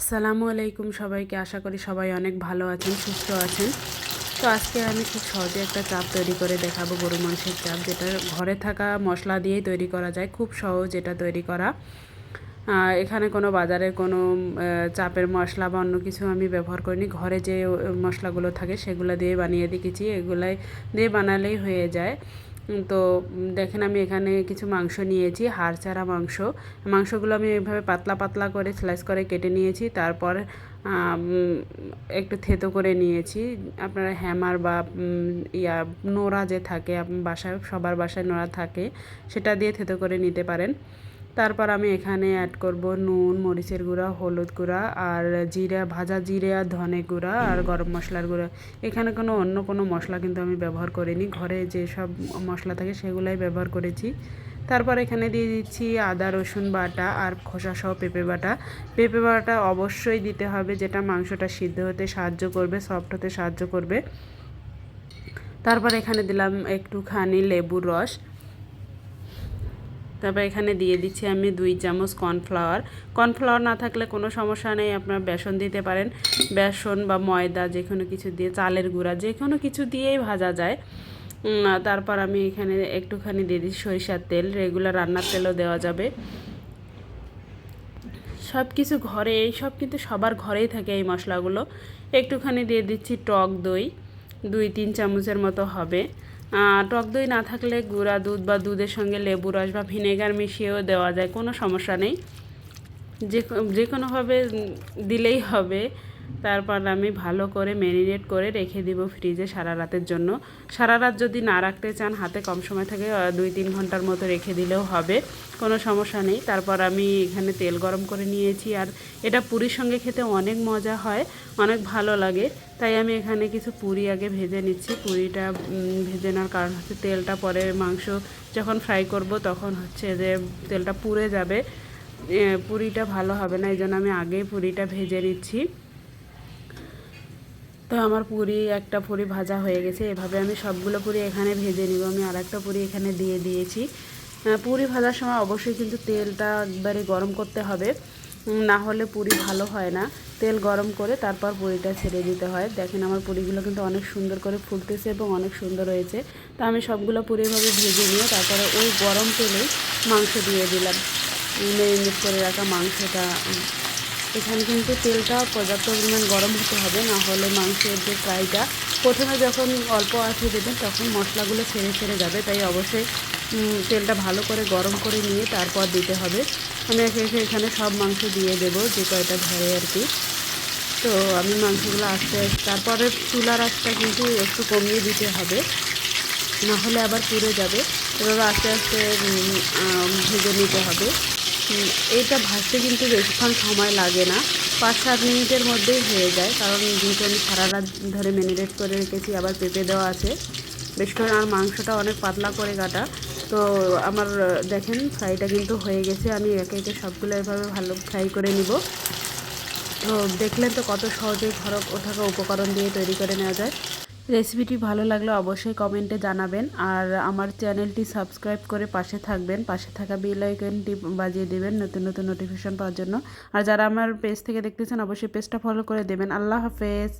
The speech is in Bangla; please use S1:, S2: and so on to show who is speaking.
S1: আসসালামু আলাইকুম সবাইকে। আশা করি সবাই অনেক ভালো আছেন, সুস্থ আছেন। তো আজকে আমি খুব সহজে একটা চাপ তৈরি করে দেখাবো গরু মাংসের চাপ যেটা ঘরে থাকা মশলা দিয়েই তৈরি করা যায়। খুব সহজ এটা তৈরি করা। এখানে কোনো বাজারে কোনো চাপের মশলা বা অন্য কিছু আমি ব্যবহার করিনি। ঘরে যে মশলাগুলো থাকে সেগুলো দিয়ে বানিয়ে দেখেছি। এগুলাই দিয়ে বানালেই হয়ে যায়। তো দেখেন আমি এখানে কিছু মাংস নিয়েছি, হাড় ছাড়া মাংস। মাংসগুলো আমি এইভাবে পাতলা পাতলা করে স্লাইস করে কেটে নিয়েছি, তারপর একটু থেতো করে নিয়েছি। আপনারা হ্যামার বা ইয়া, নোড়া যে থাকে বাসায়, সবার বাসায় নোড়া থাকে, সেটা দিয়ে থেতো করে নিতে পারেন। তারপর আমি এখানে অ্যাড করব নুন, মরিচের গুঁড়া, হলুদ গুঁড়া আর জিরা, ভাজা জিরে আর ধনে গুঁড়া আর গরম মশলার গুঁড়া। এখানে কোনো অন্য কোনো মশলা কিন্তু আমি ব্যবহার করিনি। ঘরে যেসব মশলা থাকে সেগুলাই ব্যবহার করেছি। তারপর এখানে দিয়ে দিচ্ছি আদা, রসুন বাটা আর খোসা সহ পেঁপে বাটা। পেঁপে বাটা অবশ্যই দিতে হবে, যেটা মাংসটা সিদ্ধ হতে সাহায্য করবে সফট হতে সাহায্য করবে। তারপর এখানে দিলাম একটুখানি লেবুর রস। তারপর এখানে দিয়ে দিচ্ছি আমি দুই চামচ কর্নফ্লাওয়ার। কর্নফ্লাওয়ার না থাকলে কোনো সমস্যা নেই, আপনারা বেসন দিতে পারেন। বেসন বা ময়দা, যে কোনো কিছু দিয়ে, চালের গুঁড়া, যে কোনো কিছু দিয়েই ভাজা যায়। তারপর আমি এখানে একটুখানি দিয়ে দিচ্ছি সরিষার তেল রেগুলার রান্নার তেলও দেওয়া যাবে। সব কিছু ঘরে, এই সব কিন্তু সবার ঘরেই থাকে এই মশলাগুলো। একটুখানি দিয়ে দিচ্ছি টক দই, দুই, তিন চামচের মতো হবে। টক দই না থাকলে গুঁড়া দুধ বা দুধের সঙ্গে লেবু রস বা ভিনেগার মিশিয়েও দেওয়া যায়, কোনো সমস্যা নেই। যে যে কোনোভাবে দিলেই হবে। তারপর আমি ভালো করে ম্যারিনেট করে রেখে দিব ফ্রিজে সারা রাতের জন্য। সারা রাত যদি না রাখতে চান, হাতে কম সময় থাকে দুই তিন ঘণ্টার মতো রেখে দিলেও হবে, কোনো সমস্যা নেই। তারপর আমি এখানে তেল গরম করে নিয়েছি, আর এটা পুরীর সঙ্গে খেতে অনেক মজা হয়, অনেক ভালো লাগে। তাই আমি এখানে কিছু পুরি আগে ভেজে নিচ্ছি। পুরিটা ভেজে নেওয়ার কারণ হচ্ছে তেলটা পরে মাংস যখন ফ্রাই করব তখন হচ্ছে যে তেলটা পুড়ে যাবে। পুরিটা ভালো হবে না, এই জন্য আমি আগেই পুরিটা ভেজে নিচ্ছি। তো আমার পুরি, একটা পুরি ভাজা হয়ে গেছে। এভাবে আমি সবগুলো পুরি এখানে ভেজে নিব। আমি আর একটা পুরি এখানে দিয়ে দিয়েছি। পুরি ভাজার সময় অবশ্যই কিন্তু তেলটা একবারে গরম করতে হবে। না হলে পুরি ভালো হয় না। তেল গরম করে তারপর পুরিটা ছেড়ে দিতে হয়। দেখেন আমার পুরিগুলো কিন্তু অনেক সুন্দর করে ফুলতেছে এবং অনেক সুন্দর হয়েছে। তা আমি সবগুলো পুরি এভাবে ভেজে নিয়ে তারপরে ওই গরম তেলেই মাংস দিয়ে দিলাম। ম্যারিনেট করে রাখা মাংসটা। এখানে কিন্তু তেলটা পর্যাপ্ত পরিমাণ গরম হতে হবে, না হলে মাংসের যে ফ্রাইটা, প্রথমে যখন অল্প আছে দেবেন তখন মশলাগুলো ছেড়ে ছেড়ে যাবে, তাই অবশ্যই তেলটা ভালো করে গরম করে নিয়ে তারপর দিতে হবে। আমি একে এখানে সব মাংস দিয়ে দেবো, যে কয়টা ধরে আর কি। তো আমি মাংসগুলো আস্তে আস্তে, তারপরে চুলার আঁচটা কিন্তু একটু কমিয়ে দিতে হবে, না হলে আবার পুড়ে যাবে। এভাবে আস্তে আস্তে ভেজে নিতে হবে। এটা ভাজতে কিন্তু বেশিক্ষণ সময় লাগে না। পাঁচ, সাত মিনিটের মধ্যেই হয়ে যায়, কারণ যেহেতু আমি সারা রাত ধরে ম্যারিনেট করে রেখেছি, আবার পেঁপে দেওয়া আছে। বেশ করে আর মাংসটা অনেক পাতলা করে কাটা। তো আমার, দেখেন, ফ্রাইটা কিন্তু হয়ে গেছে, আমি একে একে সবগুলো এভাবে ভালো ফ্রাই করে নিব। তো দেখলেন তো কত সহজে ঘর থাকা উপকরণ দিয়ে তৈরি করে নেওয়া যায়। রেসিপিটি ভালো লাগলে অবশ্যই কমেন্টে জানাবেন আর আমার চ্যানেলটি সাবস্ক্রাইব করে পাশে থাকবেন। পাশে থাকা বেল আইকনটি বাজিয়ে দেবেন নতুন নতুন নোটিফিকেশন পাওয়ার জন্য। আর যারা আমার পেজ থেকে দেখতেছেন, অবশ্যই পেজটা ফলো করে দেবেন। আল্লাহ হাফেজ।